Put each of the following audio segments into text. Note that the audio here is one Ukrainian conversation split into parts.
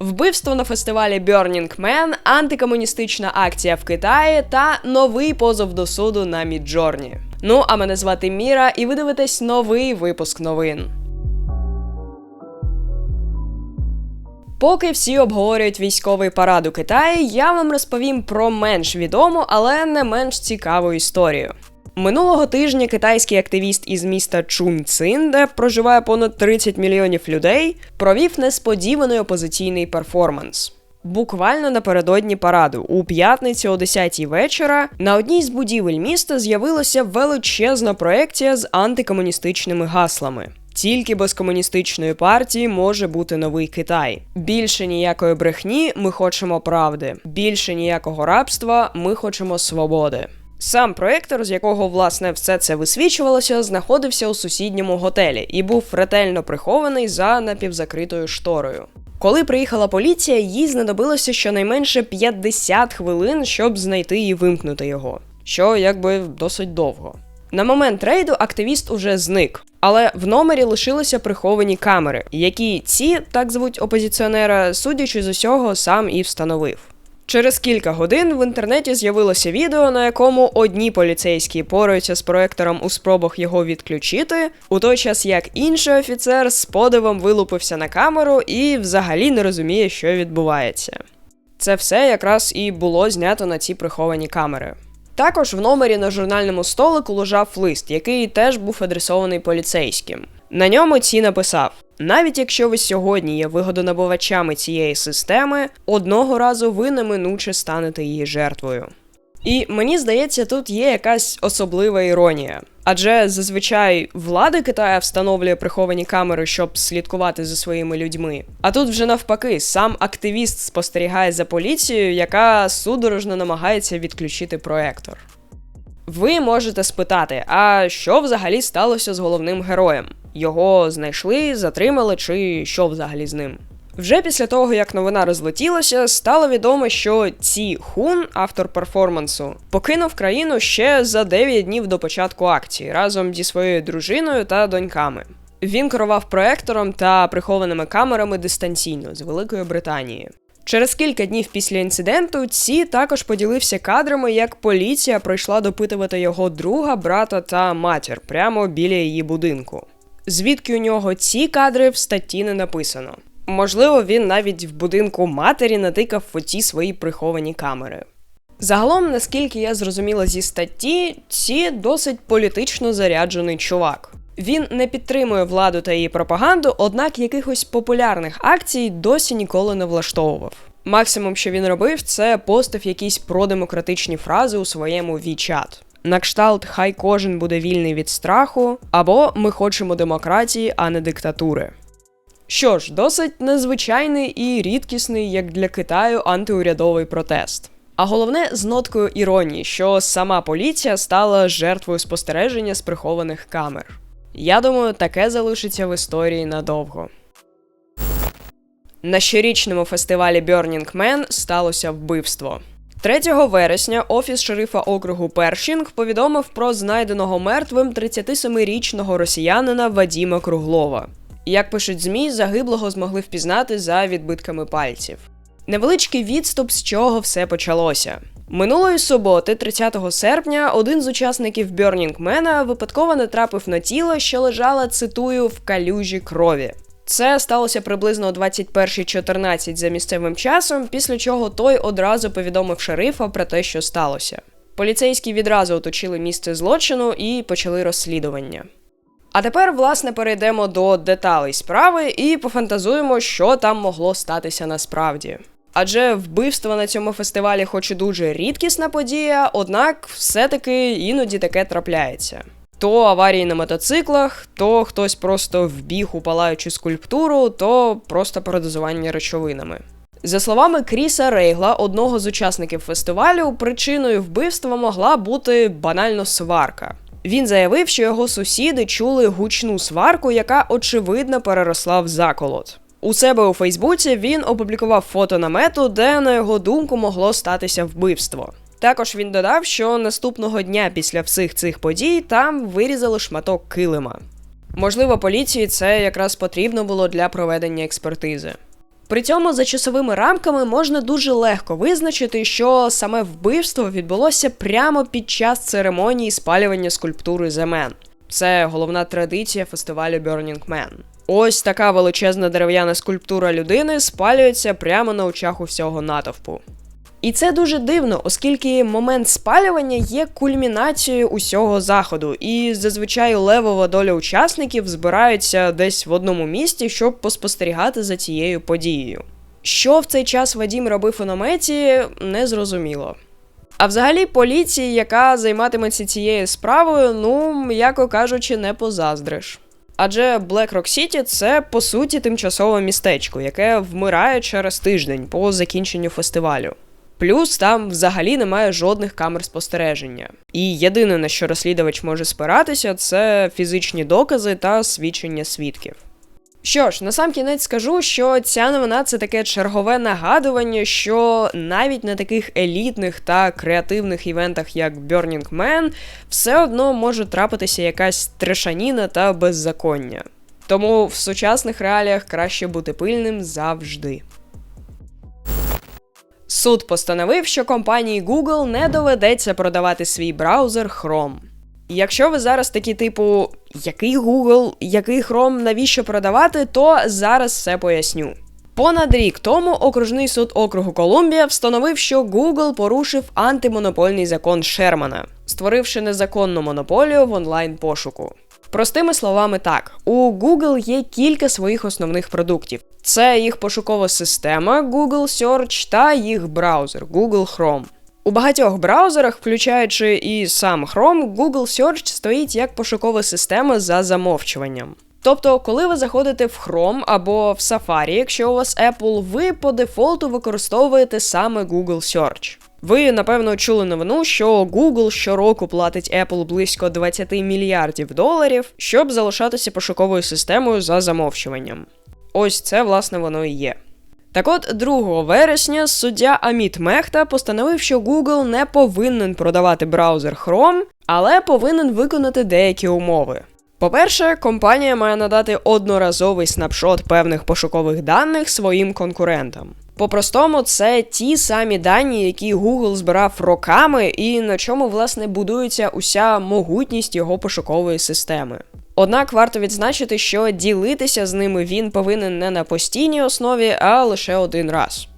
Вбивство на фестивалі Burning Man, антикомуністична акція в Китаї та новий позов до суду на Міджорні. Ну а мене звати Міра, і ви дивитесь новий випуск новин. Поки всі обговорюють військовий парад у Китаї, я вам розповім про менш відому, але не менш цікаву історію. Минулого тижня китайський активіст із міста Чунцин, де проживає понад 30 мільйонів людей, провів несподіваний опозиційний перформанс. Буквально напередодні параду, у п'ятницю о 10-й вечора, на одній з будівель міста з'явилася величезна проекція з антикомуністичними гаслами. Тільки без комуністичної партії може бути новий Китай. Більше ніякої брехні, ми хочемо правди. Більше ніякого рабства, ми хочемо свободи. Сам проектор, з якого власне все це висвічувалося, знаходився у сусідньому готелі і був ретельно прихований за напівзакритою шторою. Коли приїхала поліція, їй знадобилося щонайменше 50 хвилин, щоб знайти і вимкнути його, що якби досить довго. На момент рейду активіст уже зник, але в номері лишилися приховані камери, які ці, так звуть опозиціонера, судячи з усього, сам і встановив. Через кілька годин в інтернеті з'явилося відео, на якому одні поліцейські пораються з проектором у спробах його відключити, у той час як інший офіцер з подивом вилупився на камеру і взагалі не розуміє, що відбувається. Це все якраз і було знято на ці приховані камери. Також в номері на журнальному столику лежав лист, який теж був адресований поліцейським. На ньому ці написав: навіть якщо ви сьогодні є вигодонабувачами цієї системи, одного разу ви неминуче станете її жертвою. І мені здається, тут є якась особлива іронія. Адже зазвичай влада Китая встановлює приховані камери, щоб слідкувати за своїми людьми. А тут вже навпаки, сам активіст спостерігає за поліцією, яка судорожно намагається відключити проектор. Ви можете спитати, а що взагалі сталося з головним героєм? Його знайшли, затримали, чи що взагалі з ним? Вже після того, як новина розлетілася, стало відомо, що Ці Хун, автор перформансу, покинув країну ще за 9 днів до початку акції разом зі своєю дружиною та доньками. Він керував проектором та прихованими камерами дистанційно з Великої Британії. Через кілька днів після інциденту ці також поділився кадрами, як поліція пройшла допитувати його друга, брата та матір прямо біля її будинку. Звідки у нього ці кадри в статті не написано. Можливо, він навіть в будинку матері натикав оті свої приховані камери. Загалом, наскільки я зрозуміла зі статті, ці досить політично заряджений чувак. Він не підтримує владу та її пропаганду, однак якихось популярних акцій досі ніколи не влаштовував. Максимум, що він робив, це постив якісь продемократичні фрази у своєму WeChat. На кшталт хай кожен буде вільний від страху, або ми хочемо демократії, а не диктатури. Що ж, досить незвичайний і рідкісний, як для Китаю, антиурядовий протест. А головне з ноткою іронії, що сама поліція стала жертвою спостереження з прихованих камер. Я думаю, таке залишиться в історії надовго. На щорічному фестивалі Burning Man сталося вбивство. 3 вересня офіс шерифа округу Першінг повідомив про знайденого мертвим 37-річного росіянина Вадіма Круглова. Як пишуть ЗМІ, загиблого змогли впізнати за відбитками пальців. Невеличкий відступ, з чого все почалося. Минулої суботи, 30 серпня, один з учасників Man випадково натрапив на тіло, що лежало, цитую, в калюжі крові. Це сталося приблизно о 21.14 за місцевим часом, після чого той одразу повідомив шерифа про те, що сталося. Поліцейські відразу оточили місце злочину і почали розслідування. А тепер, власне, перейдемо до деталей справи і пофантазуємо, що там могло статися насправді. Адже вбивство на цьому фестивалі, хоч і дуже рідкісна подія, однак все-таки іноді таке трапляється. То аварії на мотоциклах, то хтось просто вбіг у палаючу скульптуру, то просто передозування речовинами. За словами Кріса Рейгла, одного з учасників фестивалю, причиною вбивства могла бути банально сварка. Він заявив, що його сусіди чули гучну сварку, яка очевидно переросла в заколот. У себе у Фейсбуці він опублікував фото намету, де, на його думку, могло статися вбивство. Також він додав, що наступного дня після всіх цих подій там вирізали шматок килима. Можливо, поліції це якраз потрібно було для проведення експертизи. При цьому за часовими рамками можна дуже легко визначити, що саме вбивство відбулося прямо під час церемонії спалювання скульптури The Man. Це головна традиція фестивалю Burning Man. Ось така величезна дерев'яна скульптура людини спалюється прямо на очах усього натовпу. І це дуже дивно, оскільки момент спалювання є кульмінацією усього заходу, і зазвичай левова доля учасників збираються десь в одному місці, щоб поспостерігати за цією подією. Що в цей час Вадім робив у наметі, не зрозуміло. А взагалі, поліції, яка займатиметься цією справою, ну, м'яко кажучи, не позаздриш. Адже Black Rock City – це по суті тимчасове містечко, яке вмирає через тиждень по закінченню фестивалю. Плюс там взагалі немає жодних камер спостереження. І єдине, на що розслідувач може спиратися, це фізичні докази та свідчення свідків. Що ж, на сам кінець скажу, що ця новина це таке чергове нагадування, що навіть на таких елітних та креативних івентах, як Burning Man, все одно може трапитися якась трешаніна та беззаконня. Тому в сучасних реаліях краще бути пильним завжди. Суд постановив, що компанії Google не доведеться продавати свій браузер Chrome. Якщо ви зараз такі, типу, який Google, який Chrome, навіщо продавати, то зараз все поясню. Понад рік тому окружний суд округу Колумбія встановив, що Google порушив антимонопольний закон Шермана, створивши незаконну монополію в онлайн пошуку. Простими словами, так, у Google є кілька своїх основних продуктів: це їх пошукова система Google Search та їх браузер Google Chrome. У багатьох браузерах, включаючи і сам Chrome, Google Search стоїть як пошукова система за замовчуванням. Тобто, коли ви заходите в Chrome або в Safari, якщо у вас Apple, ви по дефолту використовуєте саме Google Search. Ви, напевно, чули новину, що Google щороку платить Apple близько 20 мільярдів доларів, щоб залишатися пошуковою системою за замовчуванням. Ось це, власне, воно і є. Так от, 2 вересня суддя Аміт Мехта постановив, що Google не повинен продавати браузер Chrome, але повинен виконати деякі умови. По-перше, компанія має надати одноразовий снапшот певних пошукових даних своїм конкурентам. По-простому, це ті самі дані, які Google збирав роками, і на чому власне будується уся могутність його пошукової системи. Однак варто відзначити, що ділитися з ними він повинен не на постійній основі, а лише один раз.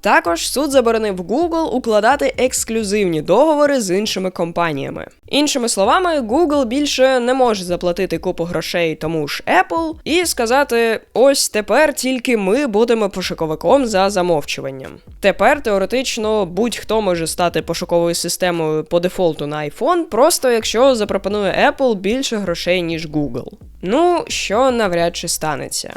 Також суд заборонив Google укладати ексклюзивні договори з іншими компаніями. Іншими словами, Google більше не може заплатити купу грошей тому ж Apple і сказати: ось тепер тільки ми будемо пошуковиком за замовчуванням. Тепер теоретично будь-хто може стати пошуковою системою по дефолту на iPhone, просто якщо запропонує Apple більше грошей, ніж Google. Ну, що навряд чи станеться.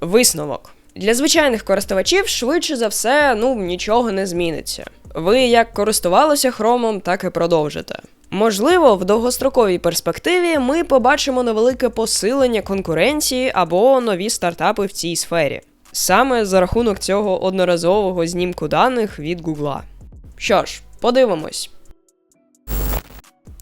Висновок. Для звичайних користувачів швидше за все, ну нічого не зміниться. Ви як користувалися хромом, так і продовжите. Можливо, в довгостроковій перспективі ми побачимо невелике посилення конкуренції або нові стартапи в цій сфері, саме за рахунок цього одноразового знімку даних від Гугла. Що ж, подивимось.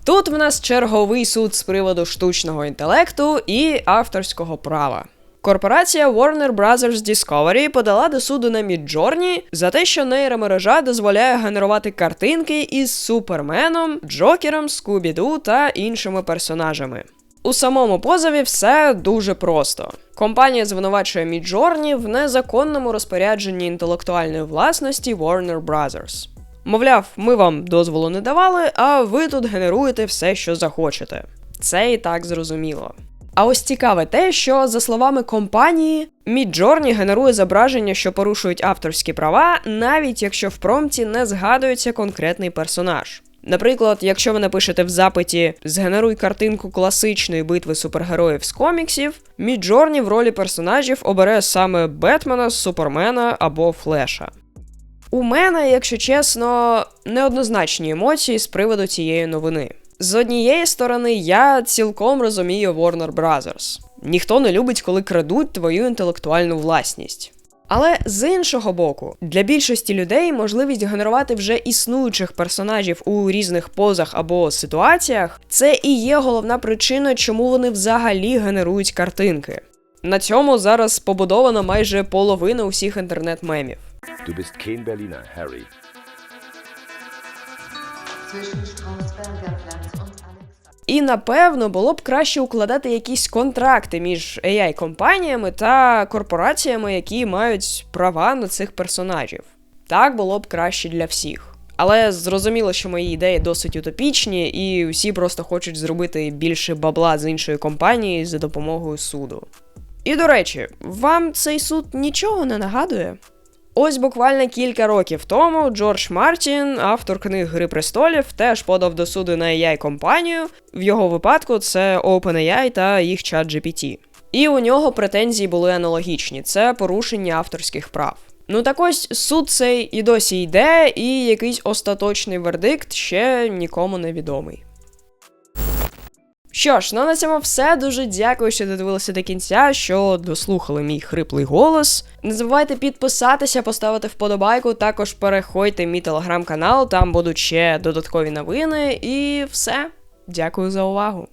Тут в нас черговий суд з приводу штучного інтелекту і авторського права. Корпорація Warner Bros. Discovery подала до суду на Midjourney за те, що нейромережа дозволяє генерувати картинки із Суперменом, Джокером, Скубіду та іншими персонажами. У самому позові все дуже просто. Компанія звинувачує Midjourney в незаконному розпорядженні інтелектуальної власності Warner Bros. Мовляв, ми вам дозволу не давали, а ви тут генеруєте все, що захочете. Це і так зрозуміло. А ось цікаве те, що за словами компанії, Midjourney генерує зображення, що порушують авторські права, навіть якщо в промпті не згадується конкретний персонаж. Наприклад, якщо ви напишете в запиті Згенеруй картинку класичної битви супергероїв з коміксів, Midjourney в ролі персонажів обере саме Бетмена, Супермена або Флеша. У мене, якщо чесно, неоднозначні емоції з приводу цієї новини. З однієї сторони, я цілком розумію Warner Bros. Ніхто не любить, коли крадуть твою інтелектуальну власність. Але з іншого боку, для більшості людей можливість генерувати вже існуючих персонажів у різних позах або ситуаціях це і є головна причина, чому вони взагалі генерують картинки. На цьому зараз побудована майже половина усіх інтернет-мемів. Du bist kein Berliner, Harry. І напевно було б краще укладати якісь контракти між AI-компаніями та корпораціями, які мають права на цих персонажів. Так було б краще для всіх. Але зрозуміло, що мої ідеї досить утопічні, і всі просто хочуть зробити більше бабла з іншої компанії за допомогою суду. І до речі, вам цей суд нічого не нагадує? Ось буквально кілька років тому Джордж Мартін, автор книг Гри престолів, теж подав до суду на AI компанію. В його випадку це OpenAI та їх чат GPT. І у нього претензії були аналогічні: це порушення авторських прав. Ну так ось суд цей і досі йде, і якийсь остаточний вердикт ще нікому не відомий. Що ж, ну на цьому все. Дуже дякую, що додивилися до кінця, що дослухали мій хриплий голос. Не забувайте підписатися, поставити вподобайку. Також переходьте в мій телеграм-канал, там будуть ще додаткові новини. І все. Дякую за увагу.